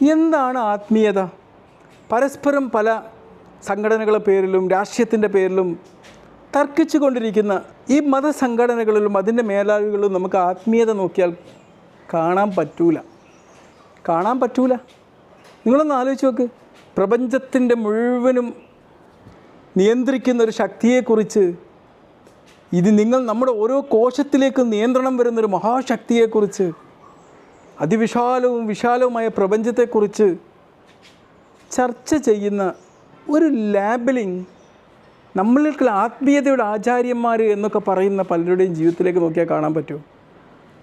എന്താണ് ആത്മീയത? പരസ്പരം പല സംഘടനകളുടെ പേരിലും രാഷ്ട്രീയത്തിന്റെ പേരിലും തർക്കിച്ചു കൊണ്ടിരിക്കുന്ന ഈ മതസംഘടനകളിലും അതിന്റെ മേലാളികളിലും നമുക്ക് ആത്മീയത നോക്കിയാൽ കാണാൻ പറ്റൂല. കാണാൻ പറ്റൂല. നിങ്ങളൊന്ന് ആലോചിച്ച് നോക്ക്. പ്രപഞ്ചത്തിന്റെ മുഴുവനും നിയന്ത്രിക്കുന്ന ഒരു ശക്തിയെക്കുറിച്ച് ഇത് നിങ്ങൾ നമ്മുടെ ഓരോ കോശത്തിലേക്കും നിയന്ത്രണം വരുന്നൊരു മഹാശക്തിയെക്കുറിച്ച് അതിവിശാലവും വിശാലവുമായ പ്രപഞ്ചത്തെക്കുറിച്ച് ചർച്ച ചെയ്യുന്ന ഒരു ലാബലിംഗ് നമ്മൾക്ക് ആത്മീയതയുടെ ആചാര്യന്മാർ എന്നൊക്കെ പറയുന്ന പലരുടെയും ജീവിതത്തിലേക്ക് നോക്കിയാൽ കാണാൻ പറ്റുമോ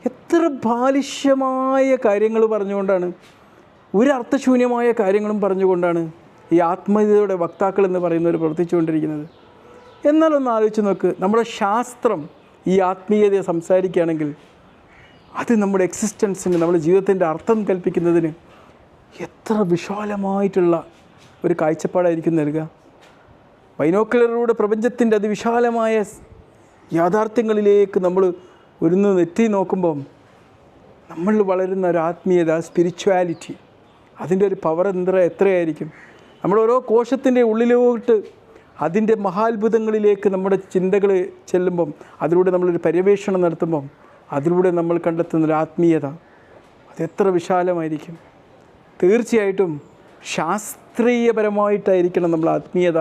എത്ര ബാലിഷ്യമായ കാര്യങ്ങൾ പറഞ്ഞുകൊണ്ടാണ് ഒരു അർത്ഥശൂന്യമായ കാര്യങ്ങളും പറഞ്ഞുകൊണ്ടാണ് ഈ ആത്മീയതയുടെ വക്താക്കൾ എന്ന് പറയുന്നവർ പ്രവർത്തിച്ചുകൊണ്ടിരിക്കുന്നത്. എന്നാലൊന്ന് ആലോചിച്ച് നോക്ക് നമ്മുടെ ശാസ്ത്രം ഈ ആത്മീയതയെ സംസാരിക്കുകയാണെങ്കിൽ അത് നമ്മുടെ എക്സിസ്റ്റൻസിന് നമ്മുടെ ജീവിതത്തിന്റെ അർത്ഥം കൽപ്പിക്കുന്നതിന് എത്ര വിശാലമായിട്ടുള്ള ഒരു കാഴ്ചപ്പാടായിരിക്കും നൽകുക. ബൈനോക്കുലറിലൂടെ പ്രപഞ്ചത്തിന്റെ അതിവിശാലമായ യാഥാർത്ഥ്യങ്ങളിലേക്ക് നമ്മൾ ഒരുന്ന് നെറ്റി നോക്കുമ്പം നമ്മൾ വളരുന്ന ഒരു ആത്മീയത സ്പിരിച്വാലിറ്റി അതിന്റെ ഒരു പവർ എന്ത്ര എത്രയായിരിക്കും? നമ്മൾ ഓരോ കോശത്തിന്റെ ഉള്ളിലോട്ട് അതിന്റെ മഹാത്ഭുതങ്ങളിലേക്ക് നമ്മുടെ ചിന്തകൾ ചെല്ലുമ്പം അതിലൂടെ നമ്മളൊരു പര്യവേഷണം നടത്തുമ്പം അതിലൂടെ നമ്മൾ കണ്ടെത്തുന്ന ഒരു ആത്മീയത അതെത്ര വിശാലമായിരിക്കും. തീർച്ചയായിട്ടും ശാസ്ത്രീയപരമായിട്ടായിരിക്കണം നമ്മൾ ആത്മീയത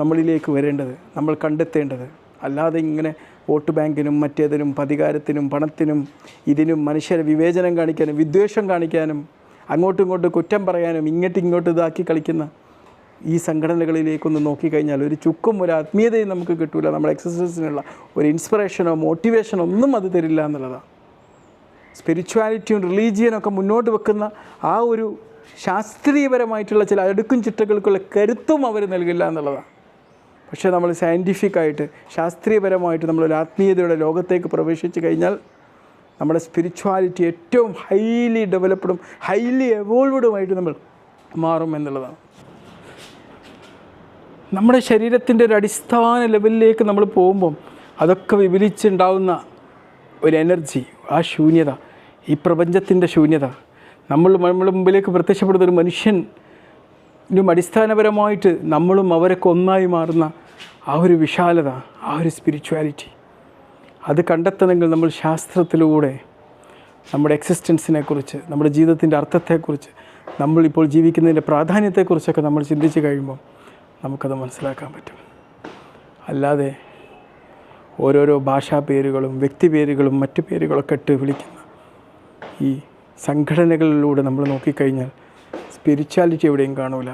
നമ്മളിലേക്ക് വരേണ്ടത് നമ്മൾ കണ്ടെത്തേണ്ടത്. അല്ലാതെ ഇങ്ങനെ വോട്ട് ബാങ്കിനും മറ്റേതിനും പതികാരത്തിനും പണത്തിനും ഇതിനും മനുഷ്യരെ വിവേചനം കാണിക്കാനും വിദ്വേഷം കാണിക്കാനും അങ്ങോട്ടും ഇങ്ങോട്ടും കുറ്റം പറയാനും ഇങ്ങോട്ടും ഇങ്ങോട്ടും ഇതാക്കി കളിക്കുന്ന ഈ സംഘടനകളിലേക്കൊന്ന് നോക്കിക്കഴിഞ്ഞാൽ ഒരു ചുക്കും ഒരു ആത്മീയതയും നമുക്ക് കിട്ടില്ല നമ്മുടെ എക്സസൈസിനുള്ള ഒരു ഇൻസ്പിറേഷനോ മോട്ടിവേഷനോ ഒന്നും അത് തരില്ല എന്നുള്ളതാണ്. സ്പിരിച്വാലിറ്റിയും റിലീജിയനും ഒക്കെ മുന്നോട്ട് വെക്കുന്ന ആ ഒരു ശാസ്ത്രീയപരമായിട്ടുള്ള ചില അടുക്കും ചിട്ടകൾക്കുള്ള കരുത്തും അവർ നൽകില്ല എന്നുള്ളതാണ്. പക്ഷേ നമ്മൾ സയന്റിഫിക്കായിട്ട് ശാസ്ത്രീയപരമായിട്ട് നമ്മളൊരു ആത്മീയതയുടെ ലോകത്തേക്ക് പ്രവേശിച്ചു കഴിഞ്ഞാൽ നമ്മുടെ സ്പിരിച്വാലിറ്റി ഏറ്റവും ഹൈലി ഡെവലപ്ഡും ഹൈലി എവോൾവഡുമായിട്ട് നമ്മൾ മാറും എന്നുള്ളതാണ്. നമ്മുടെ ശരീരത്തിന്റെ ഒരു അടിസ്ഥാന ലെവലിലേക്ക് നമ്മൾ പോകുമ്പം അതൊക്കെ വിപുലിച്ചുണ്ടാവുന്ന ഒരു എനർജി ആ ശൂന്യത ഈ പ്രപഞ്ചത്തിന്റെ ശൂന്യത. നമ്മൾ നമ്മുടെ മുമ്പിലേക്ക് പ്രത്യക്ഷപ്പെടുന്ന ഒരു മനുഷ്യനും അടിസ്ഥാനപരമായിട്ട് നമ്മളും അവരൊക്കെ ഒന്നായി മാറുന്ന ആ ഒരു വിശാലത ആ ഒരു സ്പിരിച്വാലിറ്റി അത് കണ്ടെത്തണമെങ്കിൽ നമ്മൾ ശാസ്ത്രത്തിലൂടെ നമ്മുടെ എക്സിസ്റ്റൻസിനെ കുറിച്ച് നമ്മുടെ ജീവിതത്തിന്റെ അർത്ഥത്തെക്കുറിച്ച് നമ്മളിപ്പോൾ ജീവിക്കുന്നതിന്റെ പ്രാധാന്യത്തെക്കുറിച്ചൊക്കെ നമ്മൾ ചിന്തിച്ച് കഴിയുമ്പോൾ നമുക്കത് മനസ്സിലാക്കാൻ പറ്റും. അല്ലാതെ ഓരോരോ ഭാഷാ പേരുകളും വ്യക്തി പേരുകളും മറ്റു പേരുകളൊക്കെ ഇട്ട് വിളിക്കുന്ന ഈ സംഘടനകളിലൂടെ നമ്മൾ നോക്കിക്കഴിഞ്ഞാൽ സ്പിരിച്വാലിറ്റി എവിടെയും കാണൂല.